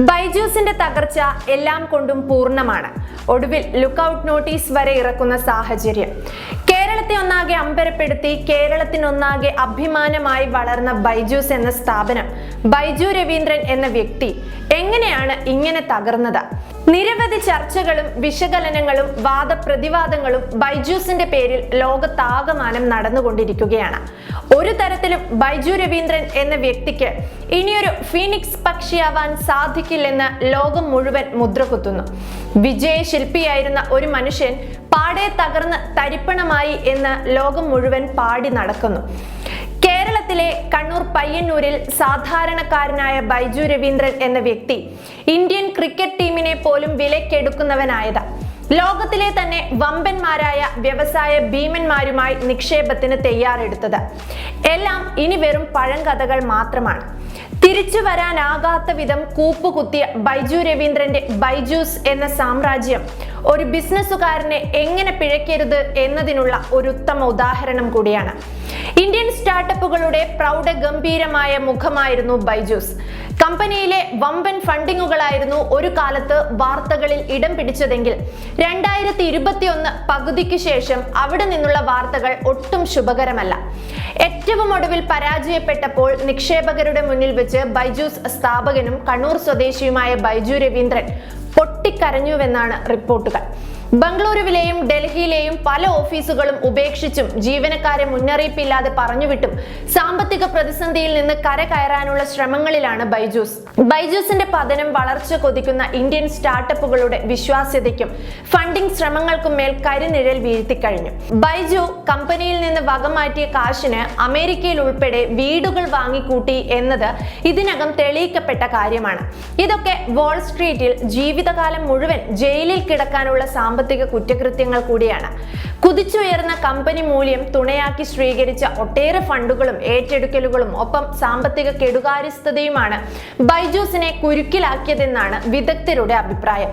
ബൈജൂസിന്റെ തകർച്ച എല്ലാം കൊണ്ടും പൂർണമാണ്. ഒടുവിൽ ലുക്കൌട്ട് നോട്ടീസ് വരെ ഇറക്കുന്ന സാഹചര്യം. കേരളത്തെ ഒന്നാകെ അമ്പരപ്പെടുത്തി കേരളത്തിനൊന്നാകെ അഭിമാനമായി വളർന്ന ബൈജൂസ് എന്ന സ്ഥാപനം ബൈജു രവീന്ദ്രൻ എന്ന വ്യക്തി എങ്ങനെയാണ് ഇങ്ങനെ തകർന്നത്? നിരവധി ചർച്ചകളും വിശകലനങ്ങളും വാദപ്രതിവാദങ്ങളും ബൈജൂസിന്റെ പേരിൽ ലോകത്താകമാനം നടന്നുകൊണ്ടിരിക്കുകയാണ്. ഒരു തരത്തിലും ബൈജു രവീന്ദ്രൻ എന്ന വ്യക്തിക്ക് ഇനിയൊരു ഫീനിക്സ് പക്ഷിയാവാൻ സാധിക്കില്ലെന്ന് ലോകം മുഴുവൻ മുദ്രകുത്തുന്നു. വിജയ വിജയശില്പിയായിരുന്ന ഒരു മനുഷ്യൻ പാടെ തകർന്ന് തരിപ്പണമായി എന്ന് ലോകം മുഴുവൻ പാടി നടക്കുന്നു. കേരളത്തിലെ കണ്ണൂർ പയ്യന്നൂരിൽ സാധാരണക്കാരനായ ബൈജു രവീന്ദ്രൻ എന്ന വ്യക്തി ഇന്ത്യൻ ക്രിക്കറ്റ് ടീമിനെ പോലും വിലക്കെടുക്കുന്നവനായത് ലോകത്തിലെ തന്നെ വമ്പന്മാരായ വ്യവസായ ഭീമന്മാരുമായി നിക്ഷേപത്തിന് തയ്യാറെടുത്തത്. എല്ലാം ഇനി വെറും പഴങ്കഥകൾ മാത്രമാണ്. തിരിച്ചു വരാനാകാത്ത വിധം കൂപ്പുകുത്തിയ ബൈജു രവീന്ദ്രന്റെ ബൈജൂസ് എന്ന സാമ്രാജ്യം ഒരു ബിസിനസ്സുകാരനെ എങ്ങനെ പിഴയ്ക്കരുത് എന്നതിനുള്ള ഒരു ഉത്തമ ഉദാഹരണം കൂടിയാണ്. ഇന്ത്യൻ സ്റ്റാർട്ടപ്പുകളുടെ പ്രൗഢഗംഭീരമായ മുഖമായിരുന്നു ബൈജൂസ്. കമ്പനിയിലെ വമ്പൻ ഫണ്ടിങ്ങുകളായിരുന്നു ഒരു കാലത്ത് വാർത്തകളിൽ ഇടം പിടിച്ചതെങ്കിൽ രണ്ടായിരത്തി ഇരുപത്തിയൊന്ന് പകുതിക്ക് ശേഷം അവിടെ നിന്നുള്ള വാർത്തകൾ ഒട്ടും ശുഭകരമല്ല. ഏറ്റവും ഒടുവിൽ പരാജയപ്പെട്ടപ്പോൾ നിക്ഷേപകരുടെ മുന്നിൽ വെച്ച് ബൈജൂസ് സ്ഥാപകനും കണ്ണൂർ സ്വദേശിയുമായ ബൈജു രവീന്ദ്രൻ പൊട്ടിക്കരഞ്ഞുവെന്നാണ് റിപ്പോർട്ടുകൾ. ബംഗളൂരുവിലെയും ഡൽഹിയിലെയും പല ഓഫീസുകളും ഉപേക്ഷിച്ചും ജീവനക്കാരെ മുന്നറിയിപ്പില്ലാതെ പറഞ്ഞുവിട്ടും സാമ്പത്തിക പ്രതിസന്ധിയിൽ നിന്ന് കര കയറാനുള്ള ശ്രമങ്ങളിലാണ് ബൈജൂസ്. ബൈജൂസിന്റെ പതനം വളർച്ച കൊതിക്കുന്ന ഇന്ത്യൻ സ്റ്റാർട്ടപ്പുകളുടെ വിശ്വാസ്യതയ്ക്കും ഫണ്ടിംഗ് ശ്രമങ്ങൾക്കും മേൽ കരിനിഴൽ വീഴ്ത്തിക്കഴിഞ്ഞു. ബൈജു കമ്പനിയിൽ നിന്ന് വകമാറ്റിയ കാശിന് അമേരിക്കയിൽ ഉൾപ്പെടെ വീടുകൾ വാങ്ങിക്കൂട്ടി എന്നത് ഇതിനകം തെളിയിക്കപ്പെട്ട കാര്യമാണ്. ഇതൊക്കെ വാൾസ്ട്രീറ്റിൽ ജീവിതകാലം മുഴുവൻ ജയിലിൽ കിടക്കാനുള്ള സാമ്പത്തിക കുറ്റകൃത്യങ്ങൾ കൂടിയാണ്. കുതിച്ചുയർന്ന കമ്പനി മൂല്യം തുണയാക്കി സ്വീകരിച്ച ഒട്ടേറെ ഫണ്ടുകളും ഏറ്റെടുക്കലുകളും ഒപ്പം സാമ്പത്തിക കെടുകാര്യസ്ഥതയുമാണ് ബൈജൂസിനെ കുരുക്കിലാക്കിയതെന്നാണ് വിദഗ്ധരുടെ അഭിപ്രായം.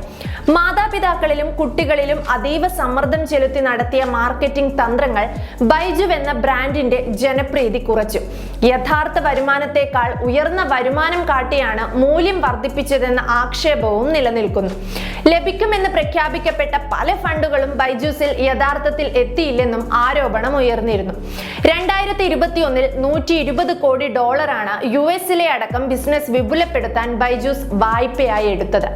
മാതാപിതാക്കളിലും കുട്ടികളിലും അതീവ സമ്മർദ്ദം ചെലുത്തി നടത്തിയ മാർക്കറ്റിംഗ് തന്ത്രങ്ങൾ ബൈജു എന്ന ബ്രാൻഡിന്റെ ജനപ്രീതി കുറച്ചു. യഥാർത്ഥ വരുമാനത്തെക്കാൾ ഉയർന്ന വരുമാനം കാട്ടിയാണ് മൂല്യം വർദ്ധിപ്പിച്ചതെന്ന ആക്ഷേപവും നിലനിൽക്കുന്നു. ലഭിക്കുമെന്ന് പ്രഖ്യാപിക്കപ്പെട്ട പല ഫണ്ടുകളും ബൈജൂസിൽ യഥാർത്ഥത്തിൽ എത്തിയില്ലെന്നും ആരോപണം ഉയർന്നിരുന്നു. രണ്ടായിരത്തി ഇരുപത്തി ഒന്നിൽ നൂറ്റി ഇരുപത് കോടി ഡോളറാണ് യു എസിലെ അടക്കം ബിസിനസ് വിപുലപ്പെടുത്താൻ ബൈജൂസ് വായ്പയായി എടുത്തത്.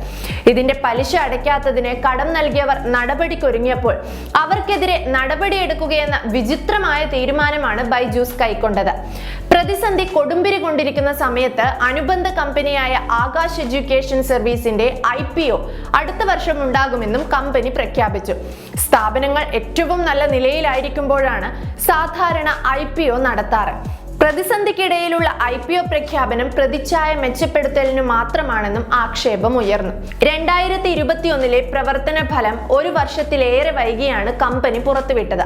ഇതിന്റെ പലിശ അടയ്ക്കാത്തതിന് കടം നൽകിയവർ നടപടിക്കൊരുങ്ങിയപ്പോൾ അവർക്കെതിരെ നടപടിയെടുക്കുകയെന്ന വിചിത്രമായ തീരുമാനമാണ് ബൈജൂസ് കൈക്കൊണ്ടത്. പ്രതിസന്ധി കൊടുമ്പിരി കൊണ്ടിരിക്കുന്ന സമയത്ത് അനുബന്ധ കമ്പനിയായ ആകാശ് എഡ്യൂക്കേഷൻ സർവീസിന്റെ ഐ പി ഒ അടുത്ത വർഷം ഉണ്ടാകുമെന്നും കമ്പനി പ്രഖ്യാപിച്ചു. സ്ഥാപനങ്ങൾ ഏറ്റവും നല്ല നിലയിലായിരിക്കുമ്പോഴാണ് സാധാരണ ഐ പി ഒ നടത്താറ്. പ്രതിസന്ധിക്കിടയിലുള്ള ഐ പി ഒ പ്രഖ്യാപനം പ്രതിച്ഛായ മെച്ചപ്പെടുത്തലിനു മാത്രമാണെന്നും ആക്ഷേപം ഉയർന്നു. രണ്ടായിരത്തി ഇരുപത്തിയൊന്നിലെ പ്രവർത്തന ഫലം ഒരു വർഷത്തിലേറെ വൈകിയാണ് കമ്പനി പുറത്തുവിട്ടത്.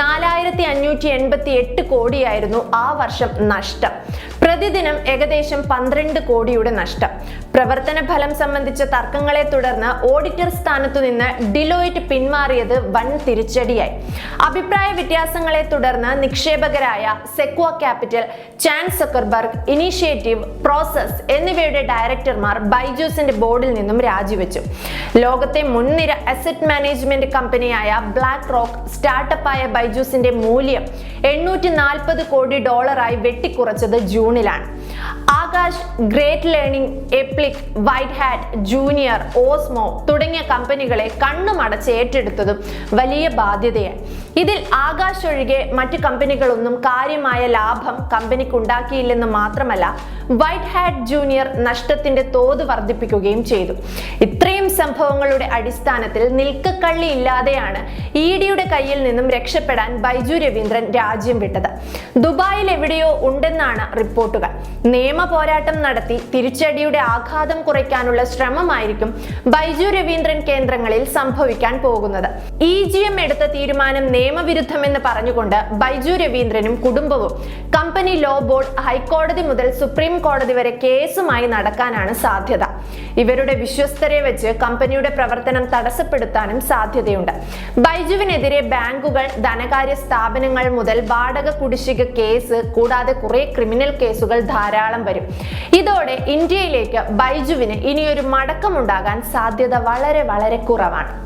നാലായിരത്തി അഞ്ഞൂറ്റി എൺപത്തി എട്ട് കോടിയായിരുന്നു ആ വർഷം നഷ്ടം. പ്രതിദിനം ഏകദേശം പന്ത്രണ്ട് കോടിയുടെ നഷ്ടം. പ്രവർത്തന ഫലം സംബന്ധിച്ച തർക്കങ്ങളെ തുടർന്ന് ഓഡിറ്റർ സ്ഥാനത്തു നിന്ന് ഡിലോയിറ്റ് പിന്മാറിയത് വൻ തിരിച്ചടിയായി. അഭിപ്രായ വ്യത്യാസങ്ങളെ തുടർന്ന് നിക്ഷേപകരായ Sequoia capital Chan Zuckerberg initiative Prosus എന്നിവയുടെ ഡയറക്ടർമാർ ബൈജൂസിന്റെ ബോർഡിൽ നിന്നും രാജിവെച്ചു. ലോകത്തെ മുൻനിര അസറ്റ് മാനേജ്മെന്റ് കമ്പനിയായ ബ്ലാക്ക് റോക്ക് സ്റ്റാർട്ടപ്പായ ബൈജൂസിന്റെ മൂല്യം എണ്ണൂറ്റി കോടി ഡോളറായി വെട്ടിക്കുറച്ചത് ജൂണിലാണ്. Aakash Great Learning Epic WhiteHat Junior Osmo തുടങ്ങിയ കമ്പനികളെ കണ്ണുമടച്ച് ഏറ്റെടുത്തതും വലിയ ബാധ്യതയാണ്. ഇതിൽ ആകാശ് ഒഴികെ മറ്റു കമ്പനികളൊന്നും കാര്യമായ ലാഭം കമ്പനിക്ക് ഉണ്ടാക്കിയില്ലെന്ന് മാത്രമല്ല വൈറ്റ് ഹാറ്റ് ജൂനിയർ നഷ്ടത്തിന്റെ തോത് വർദ്ധിപ്പിക്കുകയും ചെയ്തു. ഇത്രയും സംഭവങ്ങളുടെ അടിസ്ഥാനത്തിൽ നിൽക്കക്കള്ളി ഇല്ലാതെയാണ് ഇ ഡിയുടെ കയ്യിൽ നിന്നും രക്ഷപ്പെടാൻ ബൈജു രവീന്ദ്രൻ രാജ്യം വിട്ടത്. ദുബായിൽ എവിടെയോ ഉണ്ടെന്നാണ് റിപ്പോർട്ടുകൾ. നിയമ പോരാട്ടം നടത്തി തിരിച്ചടിയുടെ ആഘാതം കുറയ്ക്കാനുള്ള ശ്രമമായിരിക്കും ബൈജു രവീന്ദ്രൻ കേന്ദ്രങ്ങളിൽ സംഭവിക്കാൻ പോകുന്നത്. ഇ ജി എം എടുത്ത തീരുമാനം നിയമവിരുദ്ധമെന്ന് പറഞ്ഞുകൊണ്ട് ബൈജു രവീന്ദ്രനും കുടുംബവും കമ്പനി ലോ ബോർഡ് ഹൈക്കോടതി മുതൽ സുപ്രീം കോടതി വരെ കേസുമായി നടക്കാനാണ് സാധ്യത. ഇവരുടെ വിശ്വസ്തരെ വെച്ച് കമ്പനിയുടെ പ്രവർത്തനം തടസ്സപ്പെടുത്താനും സാധ്യതയുണ്ട്. ബൈജുവിനെതിരെ ബാങ്കുകൾ ധനകാര്യ സ്ഥാപനങ്ങൾ മുതൽ വാടക കുടിശ്ശിക കേസ് കൂടാതെ കുറെ ക്രിമിനൽ കേസുകൾ ധാരാളം ധാരാളം വരും. ഇതോടെ ഇന്ത്യയിലേക്ക് ബൈജുവിന് ഇനിയൊരു മടക്കമുണ്ടാകാൻ സാധ്യത വളരെ വളരെ കുറവാണ്.